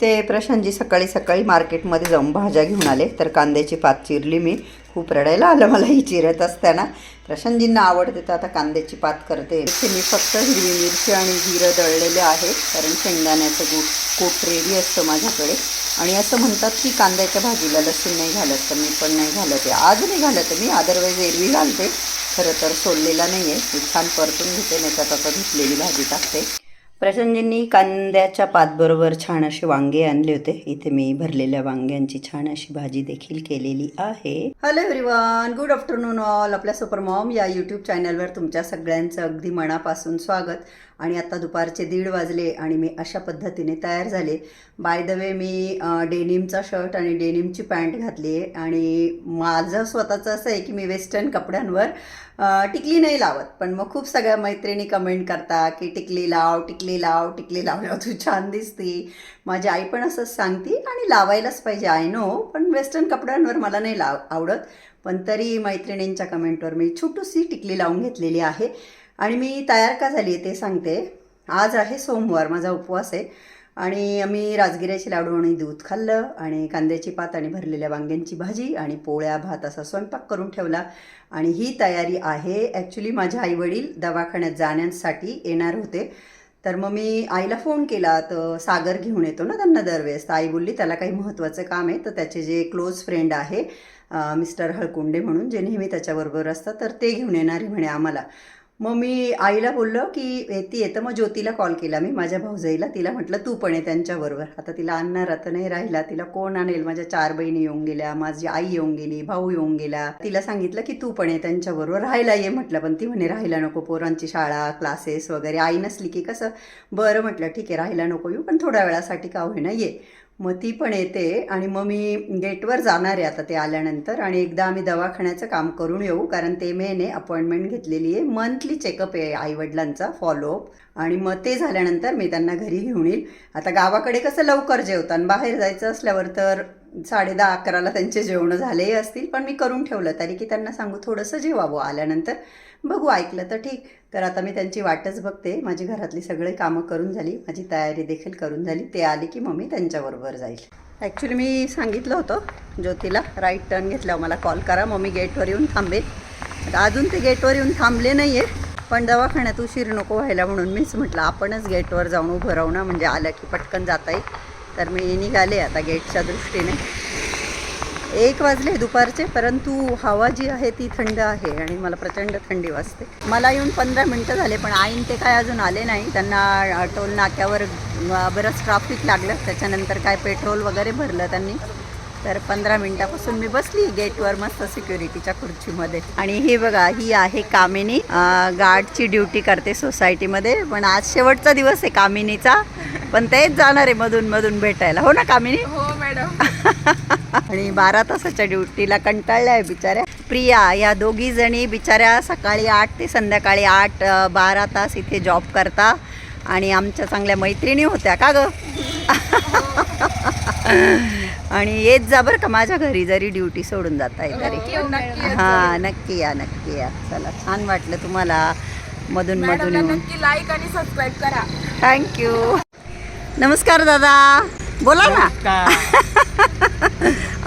ते प्रशांतजी सकाळी सकाळी मार्केटमध्ये जाऊन भाज्या घेऊन आले. तर कांद्याची पात चिरली मी खूप रडायला आलं मला. ही चिरत असताना प्रशांतजींना आवडते तर आता कांद्याची पात करते. इथे मी फक्त हिरवी मिरची आणि जिरं दळलेले आहे. कारण शेंगदाण्याचं गूट कूट रेडी असतं माझ्याकडे. आणि असं म्हणतात की कांद्याच्या भाजीला लसूण नाही घालत तर मी पण नाही घालत आहे. आज नाही घालत मी. अदरवाईज एरवी घालते. खरं तर सोललेला नाही आहे छान परतून घेते नाही तर आता घेतलेली भाजी टाकते. प्रशांतजींनी कांद्याच्या पातबरोबर छान असे वांगे आणले होते. इथे मी भरलेल्या वांग्यांची छान अशी भाजी देखील केलेली आहे. Hello everyone good afternoon all आपल्या सुपर मॉम या यूट्यूब चॅनलवर तुमच्या सगळ्यांचं अगदी मनापासून स्वागत. आणि आता दुपारचे दीड वाजले आणि मी अशा पद्धतीने तयार झाले. बाय द वे मी डेनिमचा शर्ट आणि डेनिमची पॅन्ट घातली आहे आणि माझं स्वतःचं असं आहे की मी वेस्टर्न कपड्यांवर टिकली नाही लावत. पण मग खूप सगळ्या मैत्रिणी कमेंट करता की टिकली लाव टिकली लाव टिकली लावल्यावर तू छान दिसती. माझी आई पण असंच सांगती आणि लावायलाच पाहिजे आय नो पण वेस्टर्न कपड्यांवर मला नाही लाव आवडत. पण तरी मैत्रिणींच्या कमेंटवर मी छोटूशी टिकली लावून घेतलेली आहे. आणि मी तयार का झाली आहे ते सांगते. आज आहे सोमवार माझा उपवास आहे. आणि आम्ही राजगिऱ्याचे लाडू आणि दूध खाल्लं आणि कांद्याची पात आणि भरलेल्या वांग्यांची भाजी आणि पोळ्या भात असा स्वयंपाक करून ठेवला. आणि ही तयारी आहे. ॲक्च्युली माझे आईवडील दवाखान्यात जाण्यासाठी येणार होते. तर मग मी आईला फोन केला तर सागर घेऊन येतो ना त्यांना दरवेळेस. तर आई बोलली त्याला काही महत्त्वाचं काम आहे. तर त्याचे जे क्लोज फ्रेंड आहे मिस्टर हळकुंडे म्हणून जे नेहमी त्याच्याबरोबर असतात तर ते घेऊन येणार आहे म्हणे आम्हाला. मग मी आईला बोललो की ती येतं. मग ज्योतीला कॉल केला मी. माझ्या भाऊजाईला. तिला म्हटलं तू पण आहे त्यांच्याबरोबर. आता तिला आणणार आता नाही राहिला. तिला कोण आणेल? माझ्या चार बहिणी येऊन गेल्या. माझी आई येऊन गेली. भाऊ येऊन गेला. तिला सांगितलं की तू पण आहे त्यांच्याबरोबर. राहायला ये म्हटलं. पण ती म्हणे राहायला नको. पोरांची शाळा क्लासेस वगैरे. आई नसली की कसं? बरं म्हटलं ठीक आहे. राहायला नको येऊ. पण थोड्या वेळासाठी का होईना ये. मग ती पण येते आणि मग मी गेटवर जाणार आहे आता ते आल्यानंतर आणि एकदा आम्ही दवाखान्याचं काम करून येऊ कारण ते मेने अपॉइंटमेंट घेतलेली आहे. मंथली चेकअप आहे आईवडिलांचा फॉलोअप आणि मग ते झाल्यानंतर मी त्यांना घरी घेऊन येईल. आता गावाकडे कसं लवकर जेवतात आणि बाहेर जायचं असल्यावर तर साडे दहा अकराला त्यांचे जेवणं झालेही असतील पण मी करून ठेवलं. तरी की त्यांना सांगू थोडंसं जेवावं आल्यानंतर. बघू ऐकलं तर ठीक. तर आता मी त्यांची वाटच बघते. माझी घरातली सगळी कामं करून झाली. माझी तयारी देखील करून झाली. ते आले की मम्मी त्यांच्याबरोबर जाईल. ॲक्च्युली मी सांगितलं होतं ज्योतीला राईट टर्न घेतल्यावर मला कॉल करा. मग मी गेटवर येऊन थांबेल. आता अजून ते गेटवर येऊन थांबले नाही आहे पण दवाखान्यात उशीर नको व्हायला म्हणून मीच म्हटलं आपणच गेटवर जाऊन उभं राहू ना. म्हणजे आलं की पटकन जाता येईल. तर मी निघाले आता गेटच्या दृष्टीने. एक वाजले दुपारचे परंतु हवा जी आहे ती थंड आहे आणि मला प्रचंड थंडी वाजते. मला येऊन पंधरा मिनटं झाले पण आईन ते काय अजून आले नाही. त्यांना टोल नाक्यावर बरंच ट्राफिक लागलं. त्याच्यानंतर काय पेट्रोल वगैरे भरलं त्यांनी. तर पंधरा मिनिटापासून मी बसली गेटवर मस्त सिक्युरिटीच्या खुर्चीमध्ये. आणि ही बघा ही आहे कामिनी. गार्डची ड्युटी करते सोसायटीमध्ये पण आज शेवटचा दिवस आहे कामिनीचा. पण तेच जाणार आहे मधून मधून भेटायला. हो ना कामिनी? हो आणि बारा तासाच्या ड्युटीला कंटाळल्या आहे बिचाऱ्या. प्रिया या दोघी जणी बिचाऱ्या सकाळी आठ ते संध्याकाळी आठ बारा तास इथे जॉब करता. आणि आमच्या चांगल्या मैत्रिणी होत्या का ग? आणि येत जा बरं का माझ्या घरी जरी ड्युटी सोडून जाता आहे तरी. हां नक्की या नक्की या. चला छान वाटलं तुम्हाला मधून मधून लाईक आणि सबस्क्राईब करा. थँक्यू नमस्कार दादा. बोला ना.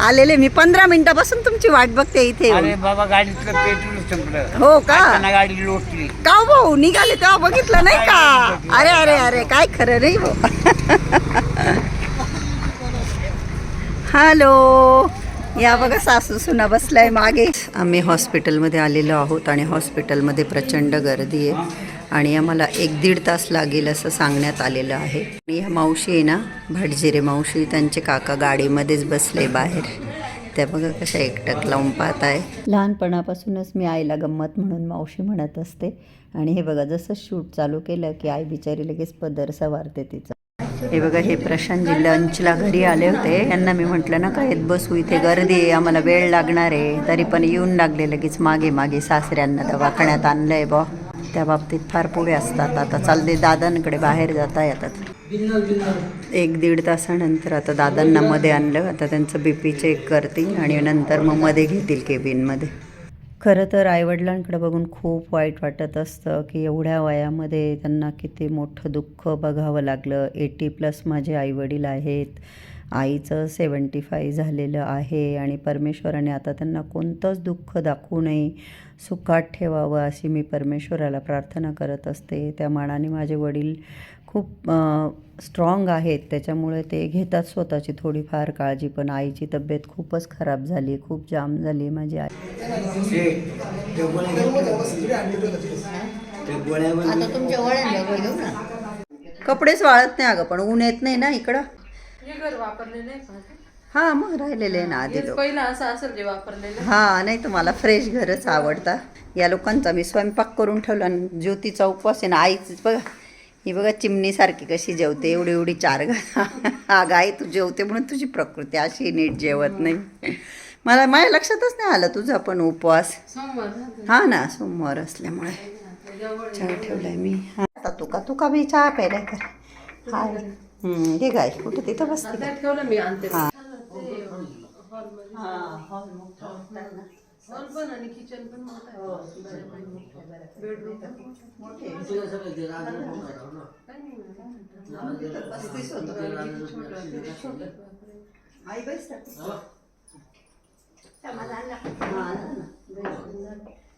आलेले मी पंधरा मिनिटापासून तुमची वाट बघते इथे. अरे बाबा गाडीतलं पेट्रोल संपलं. हो का? गाडी लोटली. का हो? भाऊ निघाले तेव्हा बघितलं नाही का? अरे अरे अरे काय खरं नाही भाऊ हॅलो. या बघा सासू सुना बसलाय मागे. आम्ही हॉस्पिटलमध्ये आलेलो आहोत आणि हॉस्पिटलमध्ये प्रचंड गर्दी आहे. आणि आम्हाला एक दीड तास लागेल असं सांगण्यात आलेलं आहे. आणि ह्या मावशी आहे ना भटजिरे मावशी त्यांचे काका गाडीमध्येच बसले बाहेर. त्या बघा कशा एकटक लावून पाहत आहे लहानपणापासूनच मी आईला गंमत म्हणून मावशी म्हणत असते. आणि हे बघा जसं शूट चालू केलं की आई बिचारी लगेच पदर सवारते तिचं. हे बघा हे प्रशांतजी लंचला घरी आले होते. यांना मी म्हटलं ना काय बसू इथे गर्दी आहे आम्हाला वेळ लागणार आहे. तरी पण येऊन लागले लगेच मागे मागे सासऱ्यांना दवाखान्यात आणलंय बा त्या बाबतीत फार पुढे असतात. आता चालते दादांकडे बाहेर जाता येतात एक दीड तासानंतर आता दादांना मध्ये आणलं. आता त्यांचं बी पी चेक करतील आणि नंतर मग मध्ये घेतील केबिनमध्ये खरं तर आईवडिलांकडे बघून खूप वाईट वाटत असतं की एवढ्या वयामध्ये त्यांना किती मोठं दुःख बघावं लागलं. एटी प्लस माझे आईवडील आहेत. आईचं सेवन्टी फाय झालेलं आहे आणि परमेश्वराने आता त्यांना कोणतंच दुःख दाखवू नये सुखात ठेवावं अशी मी परमेश्वराला प्रार्थना करत असते. त्या मानाने माझे वडील खूप स्ट्रॉंग आहेत. त्याच्यामुळे ते घेतात स्वतःची थोडीफार काळजी पण आईची तब्येत खूपच खराब झाली खूप जाम झाली माझी आई. कपडेच वाळत नाही अगं पण ऊन येत नाही ना इकडं? हे घर? हा मग राहिलेले आहे ना आधी लोक. पहिलं असं असेल जे वापरलेलं. हा नाही तर मला फ्रेश घरच आवडता. या लोकांचा मी स्वयंपाक करून ठेवला आणि ज्योतीचा उपवास आहे ना आईच बघा. ही बघा चिमणीसारखी कशी जेवते एवढी एवढी चार घा अगं आई तू जेवते म्हणून तुझी प्रकृती अशी नीट जेवत नाही. मला माझ्या लक्षातच नाही आलं तुझा पण उपवास. हा ना सोमवार असल्यामुळे. चहा ठेवलाय मी. हा आता तुका तुका बी चहा प्यायला कर. हाय. हम्म, घे गाय कुठे तिथं बसते. आता ठेवलं मी आणते. हा. हॉल पण आणि किचन पण मोठं हो, आहे बेडरूम आई बस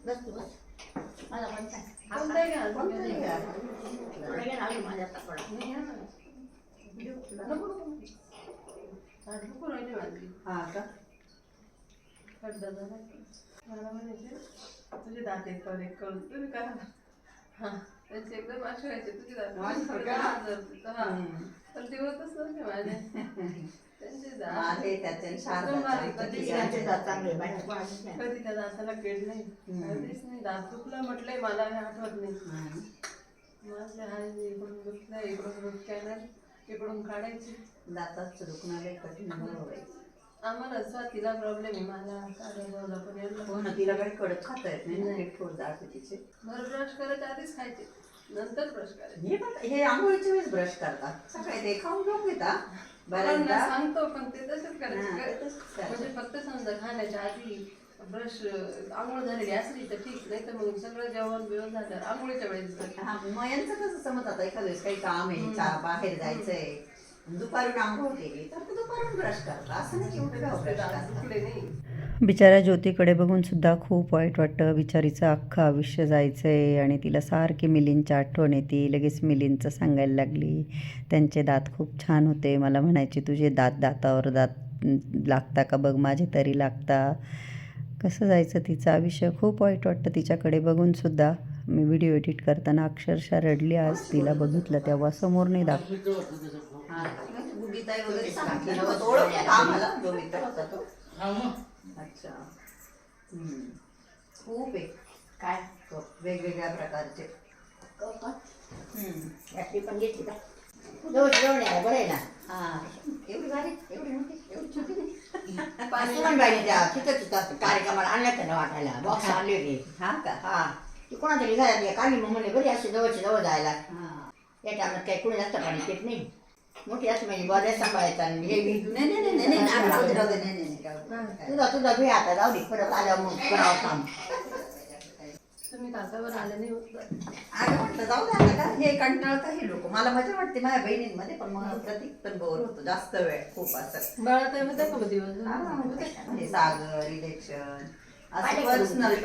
बस बस माझ्या कपडा. नको राहिले माझी हा का? तुझे दात एक कर एक कर तुम्ही करा हा त्यांचे एकदम असे व्हायचे तुझे दात माझे थोडे का? लहान जर- हा. पण ते होतच नव्हते माझे. त्यांचे दात. माझे त्याचे एकदम शारदाचे बारीक, आमचे कधी त्या दाताला केड नाही. कधीच नाही. दात दुखलं म्हटलंय मला आठवत नाही. माझे आहे इकडून दुखलं इकडून रूट इकडून काढायची. दातात दुखणं लय कठीण. आम्हाला स्वातीला प्रॉब्लेम आहे. पण यांना हो ना तिला काही कडक खाता येत नाही ना एक थोड जाते तिचे. बरं ब्रश करायच्या आधीच खायचे. नंतर ब्रश करायचे. हे पण हे आंघोळीच्या वेळेस ब्रश करतात. सकाळी ते खाऊन घेता. मुलांना बऱ्याचदा. सांगतो पण ते तसंच हा, करायचं ते तसंच करायचं. म्हणजे फक्त समजा खाण्याच्या आधी ब्रश आंघोळ झालेली असली तर ठीक नाही तर मग सगळं जेवण बिवण झाल्यावर आंघोळीच्या वेळेस. हा, मग यांचं कसं समज आता एखाद्या वेळेस काही काम आहे चहा बाहेर जायचंय दुपारून आंघोळ केली तर ते दुपारून ब्रश असं नाही की उठे ब्रश दात करतात दुखले नाही. बिचाऱ्या ज्योतीकडे बघून सुद्धा खूप वाईट वाटतं. बिचारीचं अख्खं आयुष्य जायचं आहे आणि तिला सारखी मिलींची आठवण येते. लगेच मिलींचं सांगायला लागली त्यांचे दात खूप छान होते. मला म्हणायचे तुझे दात दातावर दात लागता का? बघ माझे तरी लागता. कसं जायचं तिचं? आयुष्य खूप वाईट वाटतं तिच्याकडे. बघून सुद्धा मी व्हिडिओ एडिट करताना अक्षरशः रडली आज. तिला बघितलं तेव्हा समोर नाही हम्म. खूप आहे. काय? वेगवेगळ्या प्रकारचे. पण घेतली का? जवळ जवळ आहे बरं आहे ना. हा एवढी बारीक एवढी मोठी एवढी छोटी तिथं तिथं कार्यक्रमाला आणलं त्याला वाटायला. बॉक्स आणले हा का? हा. ती कोणातरी घरातल्या काढली मग म्हणले बरी अशी जवळची जवळ जायला. हा. या टायमात काही कुणी जास्त पाणी पित नाही. मोठी असं म्हणजे बऱ्याच सांभाळायचं आणि हे बी- नाही नाही नाही नाही नाही नाही नाही. तुझा तुझा घे आता. जाऊ दे. परत आल्यावर मग करावं काम. तुम्ही काकावर आले नाही होत अगं म्हटलं जाऊ दे आता का हे कंटाळता हे लोक मला मजा वाटते माझ्या बहिणींमध्ये पण मग प्रतीक पण बोर होतो जास्त वेळ खूप असं बाळा तर होत्या का मग दिवस हा, म्हणजे सागर इलेक्शन असं पर्सनल?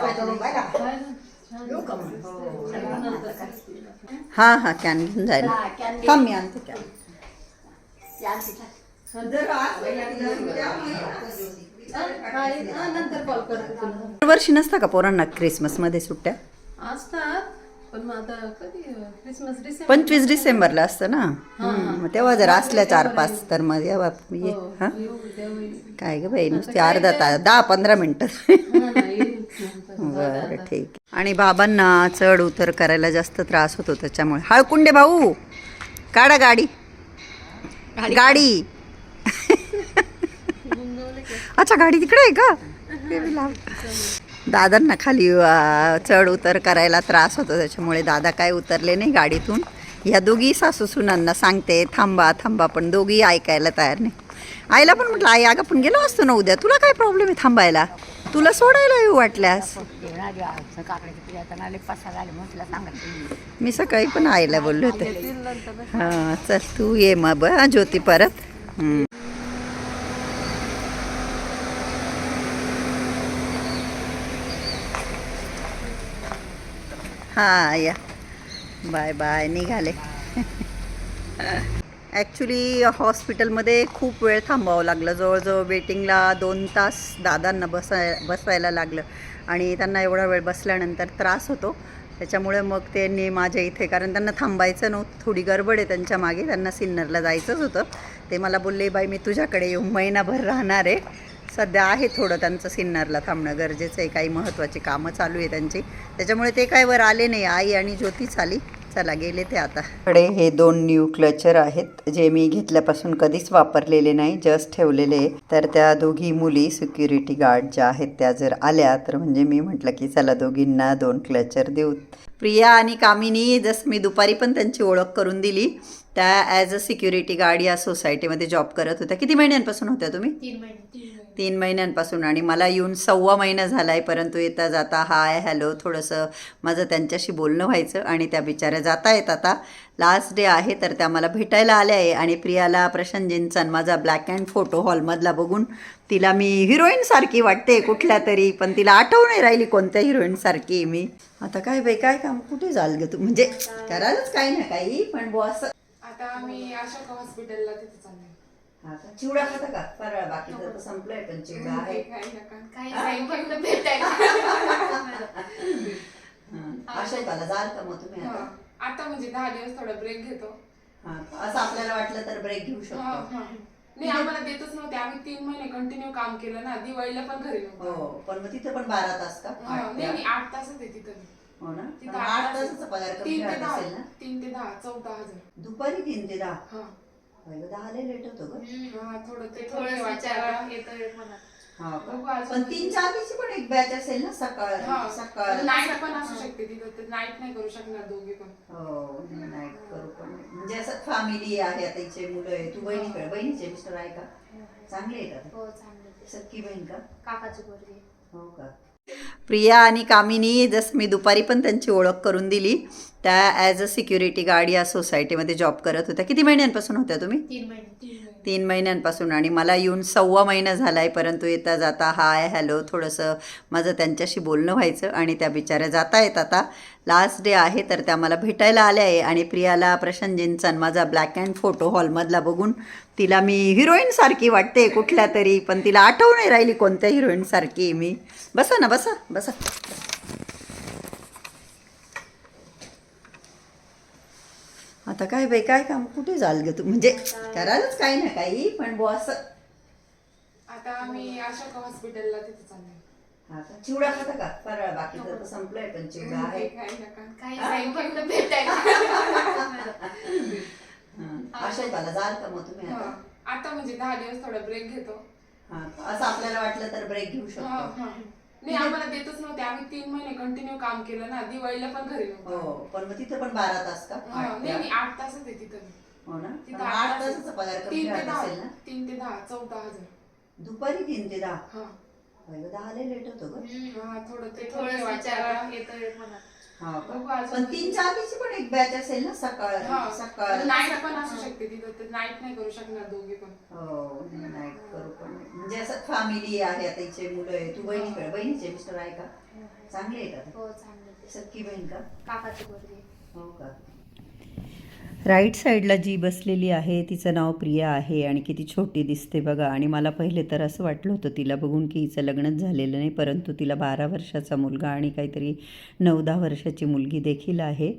हो. हा हा कॅन घेऊन हा, can थांब मी आणते कॅन. हा, हा, नंतर कॉल करते तुला. दरवर्षी नसता का पोरांना क्रिसमसमध्ये सुट्ट्या? असतात पण मग आता कधी क्रिसमस डिसेंबर पंचवीस डिसेंबरला असतं ना? हम्म, मग तेव्हा जर असल्या चार पाच तर मग या बाप ये हो, हा? येऊ. काय ग बाई नुसते अर्धा तास दहा पंधरा मिनिटं. हा ना, येईल नंतर. बरं ठीक आणि बाबांना चढ उतर करायला जास्त त्रास होतो त्याच्यामुळे. हळकुंडे भाऊ काढा गाडी गाडी. अच्छा गाडी तिकडे आहे का? ते मी दादांना खाली चढ उतर करायला त्रास होतो त्याच्यामुळे दादा काय उतरले नाही गाडीतून. ह्या दोघी सासू सुनांना सांगते थांबा थांबा पण दोघी ऐकायला तयार नाही. आईला पण म्हटलं आई अगं पण गेलो असतो ना उद्या. तुला काय प्रॉब्लेम आहे थांबायला? तुला सोडायला येऊ वाटल्यास. मी सकाळी पण आईला बोलले होते. हां चल तू ये मग ज्योती परत. हां या. Bye bye. निघाले. ॲक्च्युली हॉस्पिटलमध्ये खूप वेळ थांबावं लागलं. जवळजवळ वेटिंगला दोन तास दादांना बसाय बसवायला लागलं. आणि त्यांना एवढा वेळ बसल्यानंतर त्रास होतो. त्याच्यामुळे मग त्यांनी माझ्या इथे कारण त्यांना थांबायचं नव्हतं. थोडी गडबड आहे त्यांच्या मागे. त्यांना सिन्नरला जायचंच होतं. ते मला बोलले बाई मी तुझ्याकडे येऊन महिनाभर राहणार आहे. सध्या आहे थोडं त्यांचं सिन्नरला थांबणं गरजेचं आहे. काही महत्त्वाची कामं चालू आहे त्यांची. त्याच्यामुळे ते काय वर आले नाही. आई आणि ज्योतीच आली चला गेले ते आता. कडे हे दोन न्यू क्लचर आहेत जे मी घेतल्यापासून कधीच वापरलेले नाही जस्ट ठेवलेले. तर त्या दोघी मुली सिक्युरिटी गार्ड ज्या आहेत त्या जर आल्या तर म्हणजे मी म्हटलं की चला दोघींना दोन क्लचर देऊ. प्रिया आणि कामिनी जस मी दुपारी पण त्यांची ओळख करून दिली त्या ॲज अ सिक्युरिटी गार्ड या सोसायटीमध्ये जॉब करत होत्या. किती महिन्यांपासून होत्या तुम्ही? तीन महिन्यांपासून आणि मला येऊन सव्वा महिना झाला आहे परंतु येता जाता हाय हॅलो थोडंसं माझं त्यांच्याशी बोलणं व्हायचं आणि त्या बिचाऱ्या जाता येत आता. लास्ट डे आहे तर त्या मला भेटायला आल्या आहे आणि प्रियाला प्रशांतजींचा आणि माझा ब्लॅक अँड फोटो हॉलमधला बघून तिला मी हिरोईनसारखी वाटते कुठल्या तरी पण तिला आठवण नाही राहिली कोणत्या हिरोईनसारखी मी. आता काय बाई काय काम? कुठे जाल ग तू? म्हणजे करायलाच काही ना काही पण बॉस आता मी अशोक हॉस्पिटलला तिथे चालले हा का? चिवडा खाता का फराळ बाकी तर संपलंय पण चिवडा आहे काही नाही फक्त हा. अशोकाला जाल का मग तुम्ही हा. आता आता म्हणजे दहा दिवस थोडा ब्रेक घेतो हा. असं आपल्याला वाटलं तर ब्रेक घेऊ हा, शकतो हा. नाही आम्हाला देतच नव्हते आम्ही तीन महिने कंटिन्यू काम केलं ना दिवाळीला पण घरी हो नव्हतो पण मग तिथे पण बारा तास का हा, आठ ते नाही आठ. आठ तासच आहे तिथं हो ना तिथं पण आठ तास. तासाचा पगार कमी तीन ते राहत दहा असेल ना तीन ते दहा चौदा हजार दुपारी तीन ते दहा हा पहिलं दहा लय लेट होतो ग. हा हा का? बघू अजून. पण तीन चारची पण एक बॅच असेल ना सकाळ हा. सकाळ. नाईट पण असू शकते नाईट नाही करू शकणार दोघे पण. हो नाईट करू पण म्हणजे असं फॅमिली आहे आता इथे मुलं आहे. तू बहिणीकडे बहिणीचे मिस्टर आहे का? चांगले आहेत आता. हो चांगलं ते. सख्खी बहीण का? काकाची पोरगी हो का? प्रिया आणि कामिनी जस मी दुपारी पण त्यांची ओळख करून दिली. त्या ॲज अ सिक्युरिटी गार्ड या सोसायटीमध्ये जॉब करत होत्या. किती महिन्यांपासून होत्या तुम्ही? तीन महिने तीन महिने. तीन महिन्यांपासून. आणि मला येऊन सव्वा महिना झाला आहे परंतु येता जाता हाय हॅलो थोडंसं माझं त्यांच्याशी बोलणं व्हायचं आणि त्या बिचाऱ्या जाता येत आता. लास्ट डे आहे तर त्या मला भेटायला आल्या आहे. आणि प्रियाला प्रशांतजींचा माझा ब्लॅक अँड फोटो हॉलमधला बघून तिला मी हिरोईनसारखी वाटते कुठल्या तरी पण तिला आठवण नाही राहिली कोणत्या हिरोईनसारखी मी. बसा ना बसा बसा. आता काय बाई काय काम? कुठे जाल ग तू? म्हणजे करायलाच काही ना काही पण बुवा असं आता आम्ही अशोक हॉस्पिटलला तिथे चाललोय. हा का? चिवडा खाता का? फराळ बाकी तर संपलंय पण चिवडा आहे. काही नका. काही नाही फक्त भेटायला. हा. अशोकाला जाल का मग तुम्ही हा. आता आता म्हणजे दहा दिवस थोडा ब्रेक घेतो. हा असं आपल्याला वाटलं तर ब्रेक घेऊ हा, शकतो. हा. नाही आम्हाला देतच नव्हते. आम्ही तीन महिने कंटिन्यू काम केलं ना. दिवाळीला पण घरी नव्हतो. हो पण मग तिथे पण बारा तास का? हा, आठ ते नाही आठ. तासच आहे तिथं. हो ना? तिथं आठ आठ तास तासाचा पगार कमी तीन ते राहत दहा असेल ना? तीन ते दहा चौदा हजार. दुपारी तीन ते दहा? हा. पहिलं दहा लय लेट होतो ग. हा थोडं ते ते थोडं थोडं विचार वाटतं येतो मनात हा का? बघू अजून. पण तीन चारची पण एक बॅच असेल ना सकाळ हा. सकाळ नाईट पण असू शकते तिथं नाईट नाही करू शकणार दोघे पण. हो नाईट करू पण म्हणजे असं फॅमिली आहे आता इथे मुलं आहे. तू बहिणीकडे बहिणीचे मिस्टर आहे का? चांगले आहेत आता हो चांगलं ते. सख्खी बहीण का? काकाची पोरगी हो का? राईट साईडला जी बसलेली आहे तिचं नाव प्रिया आहे आणि किती छोटी दिसते बघा. आणि मला पहिले तर असं वाटलं होतं तिला बघून की हिचं लग्नच झालेलं नाही परंतु तिला बारा वर्षाचा मुलगा आणि काहीतरी नऊ दहा वर्षाची मुलगी देखील आहे.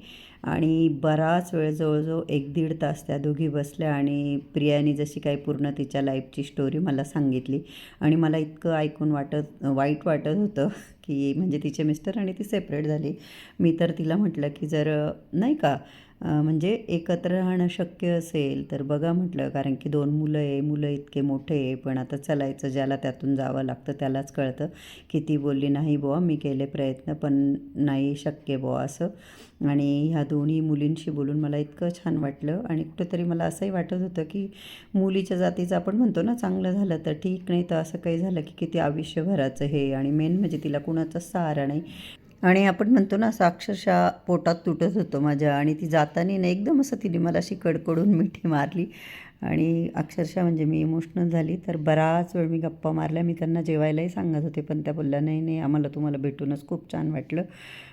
आणि बराच वेळ जवळजवळ एक दीड तास त्या दोघी बसल्या आणि प्रियाने जशी काही पूर्ण तिच्या लाईफची स्टोरी मला सांगितली आणि मला इतकं ऐकून वाटत वाईट वाटत होतं की म्हणजे तिचे मिस्टर आणि ती सेपरेट झाली. मी तर तिला म्हटलं की जर नाही का म्हणजे एकत्र राहणं शक्य असेल तर बघा म्हटलं कारण की दोन मुलं आहे मुलं इतके मोठे आहे पण आता चलायचं ज्याला त्यातून जावं लागतं त्यालाच कळतं की ती बोलली नाही बुवा मी केले प्रयत्न पण नाही शक्य बुवा असं. आणि ह्या दोन्ही मुलींशी बोलून मला इतकं छान वाटलं आणि कुठेतरी मला असंही वाटत होतं की मुलीच्या जातीचं आपण म्हणतो ना चांगलं झालं तर ठीक नाही तर असं काही झालं की किती आयुष्यभराचं हे. आणि मेन म्हणजे तिला कुणाचा सहारा नाही. आणि आपण म्हणतो ना असं अक्षरशः पोटात तुटत होतं माझ्या आणि ती जाताना ना एकदम असं तिने मला अशी कडकडून मिठी मारली आणि अक्षरशः म्हणजे मी इमोशनल झाली. तर बराच वेळ मी गप्पा मारल्या. मी त्यांना जेवायलाही सांगत होते पण त्या बोलल्या नाही नाही आम्हाला तुम्हाला भेटूनच खूप छान वाटलं.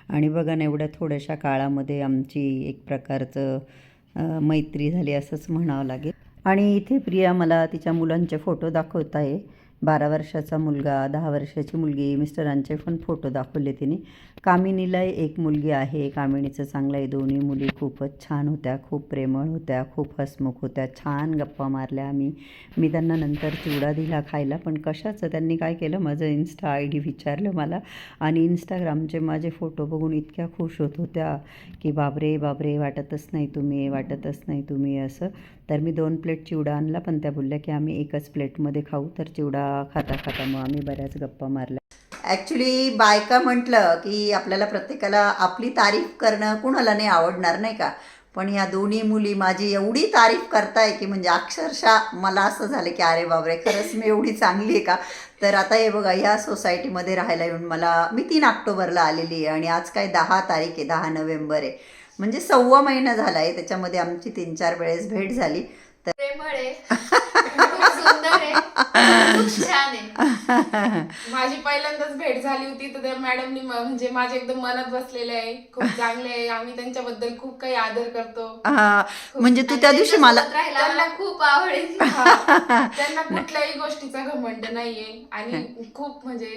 आणि बघा ना एवढ्या थोड्याशा काळामध्ये आमची एक प्रकारचं मैत्री झाली असंच म्हणावं लागेल. आणि इथे प्रिया मला तिच्या मुलांचे फोटो दाखवत आहे. बारा वर्षाचा मुलगा दहा वर्षाची मुलगी मिस्टरांचे पण फोटो दाखवले तिने. कामिनीला एक मुलगी आहे. कामिनीचं चांगलं आहे. दोन्ही मुली खूपच छान होत्या. खूप प्रेमळ होत्या. खूप हसमुख होत्या. छान गप्पा मारल्या आम्ही. मी त्यांना नंतर चिवडा दिला खायला पण कशाचं? त्यांनी काय केलं? माझं इन्स्टा आय डी विचारलं मला. आणि इंस्टाग्रामचे माझे फोटो बघून इतक्या खुश होत होत्या की बाबरे बाबरे वाटतच नाही तुम्ही वाटतच नाही तुम्ही असं. तर मी दोन प्लेट चिवडा आणला पण त्या बोलल्या की आम्ही एकच प्लेटमध्ये खाऊ तर चिवडा खाता खाता मग आम्ही बऱ्याच गप्पा मारल्या. ॲक्च्युली बायका म्हटलं की आपल्याला प्रत्येकाला आपली तारीफ करणं कुणाला नाही आवडणार नाही का? पण या दोन्ही मुली माझी एवढी तारीफ करताय की म्हणजे अक्षरशः मला असं झालं की अरे बापरे खरंच मी एवढी चांगली आहे का? तर आता हे बघा या सोसायटीमध्ये राहायला येऊन मला मी तीन ऑक्टोबरला आलेली आहे आणि आज काय दहा तारीख आहे दहा नोव्हेंबर आहे. म्हणजे सव्वा महिना झाला आहे त्याच्यामध्ये आमची तीन चार वेळेस भेट झाली. तर प्रेमळ आहे खूप सुंदर आहे खूप छान आहे माझी पहिल्यांदाच भेट झाली होती तर त्या मॅडमनी म्हणजे माझ्या एकदम मनात बसलेले आहे. खूप चांगले आहे. आम्ही त्यांच्याबद्दल खूप काही आदर करतो. हा, म्हणजे तू त्या दिवशी मला मला खूप आवडेल त्यांना कुठल्याही गोष्टीचा घमंड नाहीये. आणि खूप म्हणजे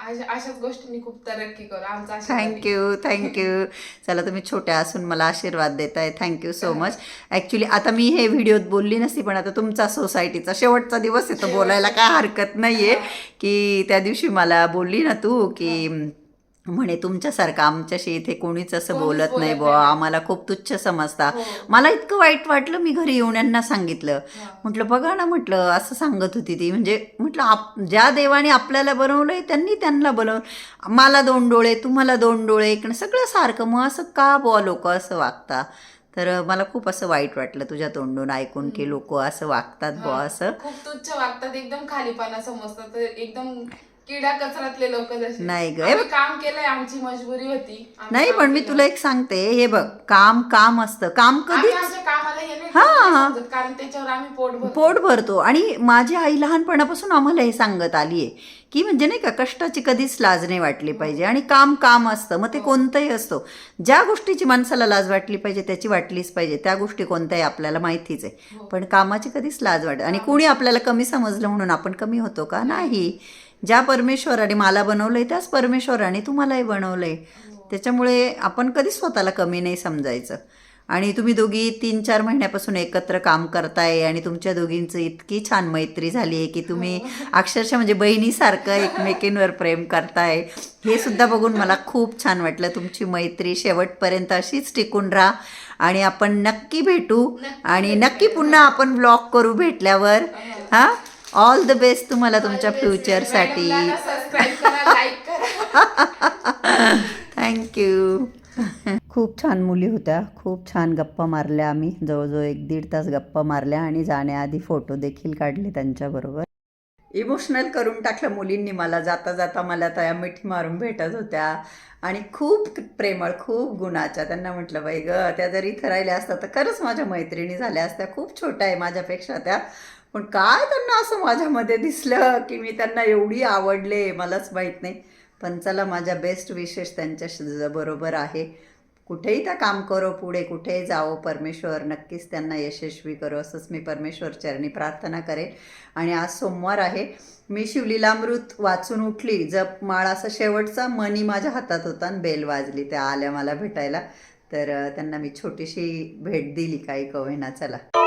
अशा- अशाच गोष्टींनी खूप तरक्की करू. आमचा. थँक्यू थँक्यू चला तुम्ही छोट्या असून मला आशीर्वाद देताय. थँक्यू सो मच ॲक्च्युली आता मी हे व्हिडिओत बोलली नसती पण आता तुमचा सोसायटीचा शेवटचा दिवस आहे तर बोलायला काय हरकत नाही आहे की त्या दिवशी मला बोलली ना तू की म्हणे तुमच्यासारखं आमच्याशी इथे कोणीच असं बोलत नाही बुवा. आम्हाला खूप तुच्छ समजता. हो. मला इतकं वाईट वाटलं मी घरी येऊन यांना सांगितलं म्हटलं बघा ना म्हटलं असं सांगत होती ती. म्हणजे म्हटलं आप ज्या देवाने आपल्याला बनवलंय त्यांनी त्यांना बनवलं. मला दोन डोळे तुम्हाला दोन डोळे सगळं सारखं. मग असं का बुवा लोक असं वागता? तर मला खूप असं वाईट वाटलं तुझ्या तोंडून ऐकून की लोक असं वागतात बुवा असं. खूप तुच्छ वागतात एकदम खालीपणा समजतात एकदम किडा कचरातले लोक जसे. नाही ग. आम्ही काम केलंय आमची मजबुरी होती. आम्ही नाही काम पण मी केलं. तुला एक सांगते हे बघ काम काम असतं. काम आम्ही कधीच आमच्या कामाला हे नाही हा. समजत, कारण त्याच्यावर आम्ही पोट भरतो. पोट भरतो. आणि माझी आई लहानपणापासून आम्हाला हे सांगत आली आहे की म्हणजे नाही का कष्टाची कधीच लाज नाही वाटली पाहिजे. आणि काम काम असतं. मग ते कोणतंही असतो. ज्या गोष्टीची माणसाला लाज वाटली पाहिजे त्याची वाटलीच पाहिजे. त्या गोष्टी कोणत्याही आपल्याला माहितीच आहे. पण कामाची कधीच लाज वाटत आणि कोणी आपल्याला कमी समजलं म्हणून आपण कमी होतो का? नाही. ज्या परमेश्वराने मला बनवलंय त्याच परमेश्वराने तुम्हालाही बनवलंय. त्याच्यामुळे आपण कधीच स्वतःला कमी नाही समजायचं. आणि तुम्ही दोघी तीन चार महिन्यापासून एकत्र काम करताय आणि तुमच्या दोघींचं इतकी छान मैत्री झाली आहे की तुम्ही अक्षरशः म्हणजे बहिणीसारखं एकमेकींवर प्रेम करताय. हे सुद्धा बघून मला खूप छान वाटलं. तुमची मैत्री शेवटपर्यंत अशीच टिकून राहा आणि आपण नक्की भेटू. आणि नक्की पुन्हा आपण ब्लॉग करू भेटल्यावर. हां? ऑल द बेस्ट तुम्हाला तुमच्या फ्युचरसाठी सबस्क्राईब करा लाईक करा. थँक्यू खूप छान मुली होत्या. खूप छान गप्पा मारल्या आम्ही. जवळजवळ एक दीड तास गप्पा मारल्या आणि जाण्याआधी फोटो देखील काढले त्यांच्याबरोबर. इमोशनल करून टाकलं मुलींनी मला. जाता जाता मला त्या मिठी मारून भेटत होत्या. आणि खूप प्रेमळ खूप गुणाच्या. त्यांना म्हटलं बाई ग त्या जरी इथं राहिल्या तर खरंच माझ्या मैत्रिणी झाल्या असत्या. खूप छोट्या आहे माझ्यापेक्षा त्या. पण काय त्यांना असं माझ्यामध्ये दिसलं की मी त्यांना एवढी आवडले? मलाच माहीत नाही. पण चला माझ्या बेस्ट विशेष त्यांच्या बरोबर आहे. कुठेही त्या काम करो पुढे कुठेही जावो परमेश्वर नक्कीच त्यांना यशस्वी करो असंच मी परमेश्वर चरणी प्रार्थना करेन. आणि आज सोमवार आहे. मी शिवलीलामृत वाचून उठली. जप माळ असा शेवटचा मनी माझ्या हातात होता आणि बेल वाजली. त्या आल्या मला भेटायला. तर त्यांना मी छोटीशी भेट दिली. काही कवेना चला.